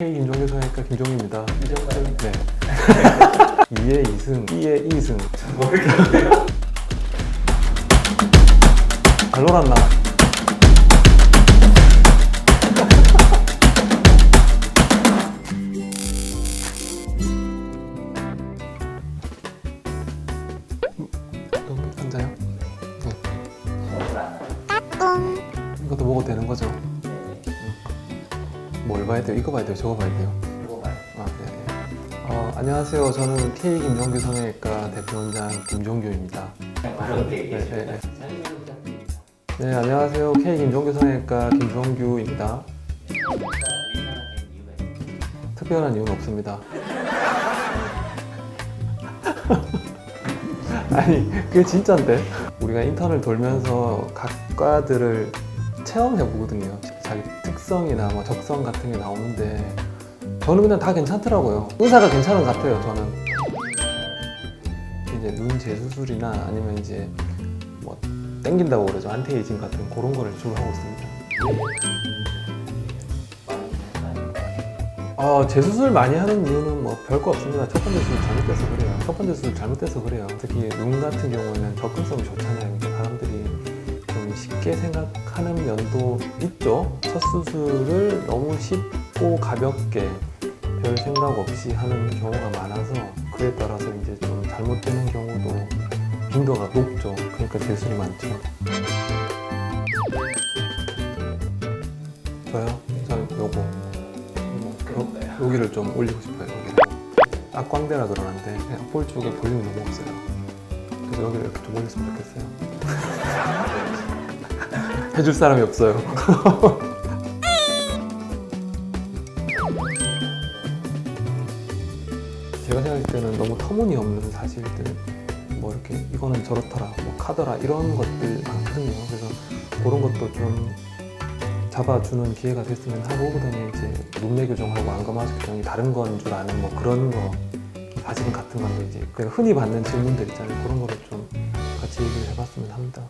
K 김종규 성형외과 김종규입니다. 네. 2의 2승, 2의 2승. 모르겠는데요. 발로란나. 여기 앉아요. 네. 이것도 먹어도 되는 거죠? 뭘 봐야 돼요? 이거 봐야 돼요? 저거 봐야 돼요? 이거 봐요. 아, 네. 네. 어, 안녕하세요. 저는 K 김종규 성형외과 대표원장 김종규입니다. 네, 얘기해주세요. 네, 자기 소개 부탁드립니다. 네, 안녕하세요. K 김종규 성형외과 김종규입니다. 의사가 된 이유가 있어요. 특별한 이유는 없습니다. 아니, 그게 진짜인데. 우리가 인턴을 돌면서 각 과들을 체험해 보거든요. 자기 특성이나 뭐 적성 같은 게 나오는데 저는 그냥 다 괜찮더라고요. 의사가 괜찮은 것 같아요, 저는. 이제 눈 재수술이나 아니면 이제 뭐 땡긴다고 그러죠. 안티에이징 같은 그런 거를 주로 하고 있습니다. 어, 재수술 많이 하는 이유는 뭐 별거 없습니다. 첫 번째 수술 잘못돼서 그래요. 첫 번째 수술 잘못돼서 그래요. 특히 눈 같은 경우에는 접근성이 좋잖아요. 사람들이 좀 쉽게 생각하는 면도 있죠. 첫 수술을 너무 쉽고 가볍게 별 생각 없이 하는 경우가 많아서 그에 따라서 이제 좀 잘못되는 경우도 빈도가 높죠. 그러니까 재수술이 많죠. 저요? 전 요거. 요, 여기를 좀 올리고 싶어요. 악광대라 그러는데 그냥 볼 쪽에 볼륨이 너무 없어요. 그래서 여기를 이렇게 좀 올렸으면 좋겠어요. 해줄 사람이 없어요. 제가 생각할 때는 너무 터무니없는 사실들 뭐 이렇게 이거는 저렇더라 뭐 카더라 이런 것들 많거든요. 그래서 그런 것도 좀 잡아주는 기회가 됐으면 하고 그다음에 이제 눈매 교정하고 안검하수 교정이 다른 건 줄 아는 뭐 그런 거 사실은 같은 건데 이제 그냥 흔히 받는 질문들 있잖아요. 그런 거를 좀 같이 얘기를 해봤으면 합니다